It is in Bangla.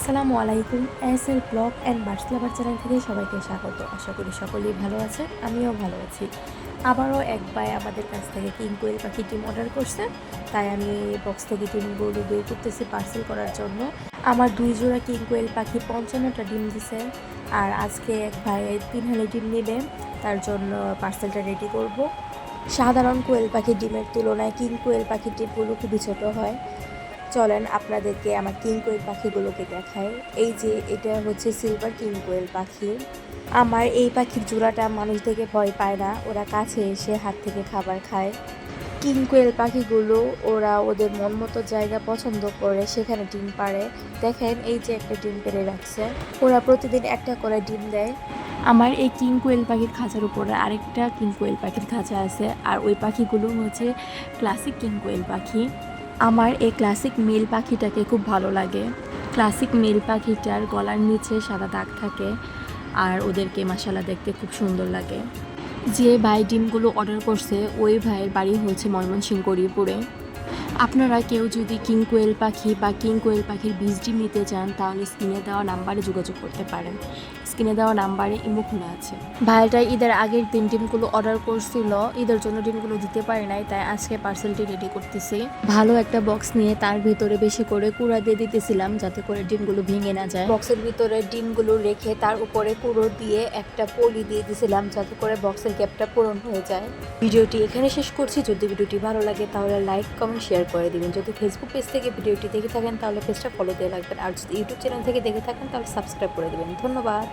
আসসালামু আলাইকুম, S L blog and birds lover channel থেকে সবাইকে স্বাগত। আশা করি সকলেই ভালো আছে আমিও ভালো আছি। আবারও এক ভাই আমাদের কাছ থেকে কিং কোয়েল পাখি ডিম অর্ডার করছে, তাই আমি বক্স থেকে ডিমগুলো বের করতেছি পার্সেল করার জন্য। আমার দুই জোড়া কিং কোয়েল পাখি পঞ্চান্নটা ডিম দিছে, আর আজকে এক ভাই তিন হালি ডিম নেবে, তার জন্য পার্সেলটা রেডি করব। সাধারণ কোয়েল পাখির ডিমের তুলনায় কিং কোয়েল পাখির ডিমগুলো খুবই ছোটো হয়। চলেন আপনাদেরকে আমার কিং কোয়েল পাখিগুলোকে দেখাই। এই যে এটা হচ্ছে সিলভার কিং কোয়েল পাখি। আমার এই পাখির জোড়াটা মানুষ থেকে ভয় পায় না, ওরা কাছে এসে হাত থেকে খাবার খায়। কিং কোয়েল পাখিগুলো, ওরা ওদের মন মতো জায়গা পছন্দ করে, সেখানে ডিম পাড়ে। দেখেন, এই যে একটা ডিম পেড়ে রাখছে। ওরা প্রতিদিন একটা করে ডিম দেয়। আমার এই কিং কোয়েল পাখির খাঁচার উপরে আরেকটা কিং কোয়েল পাখির খাঁচা আছে, আর ওই পাখিগুলো হচ্ছে ক্লাসিক কিং কোয়েল পাখি। আমার এই ক্লাসিক মেল পাখিটাকে খুব ভালো লাগে। ক্লাসিক মেল পাখিটার গলার নিচে সাদা দাগ থাকে আর ওদেরকে মাসালা দেখতে খুব সুন্দর লাগে। যে ভাই ডিমগুলো অর্ডার করছে, ওই ভাইয়ের বাড়ি হয়েছে ময়মনসিংহ গরিপুরে। আপনারা কেউ যদি কিং কোয়েল পাখি বা কিং কোয়েল পাখির বীজ ডিম নিতে চান তাহলে স্ক্রিনে দেওয়া নাম্বারে যোগাযোগ করতে পারেন। স্ক্রিনে দেওয়া নাম্বারে ইমো খোলা আছে। ভাইটা ঈদের আগের দিন ডিমগুলো অর্ডার করছিল ঈদের জন্য ডিমগুলো দিতে পারে নাই তাই আজকে পার্সেলটি রেডি করতেছি। ভালো একটা বক্স নিয়ে তার ভিতরে বেশি করে কুড়া দিয়ে দিতেছিলাম যাতে করে ডিমগুলো ভেঙে না যায়। বক্সের ভিতরে ডিমগুলো রেখে তার উপরে কুড়ো দিয়ে একটা পলি দিয়ে দিয়েছিলাম যাতে করে বক্সের গ্যাপটা পূরণ হয়ে যায়। ভিডিওটি এখানে শেষ করছি। যদি ভিডিওটি ভালো লাগে তাহলে লাইক কমেন্ট শেয়ার করে দেবেন। যদি ফেসবুক পেজ থেকে ভিডিওটি দেখে থাকেন, তাহলে পেজটা ফলো দিয়ে রাখবেন। আর যদি ইউটিউব চ্যানেল থেকে দেখে থাকেন, তাহলে সাবস্ক্রাইব করে দেবেন। ধন্যবাদ।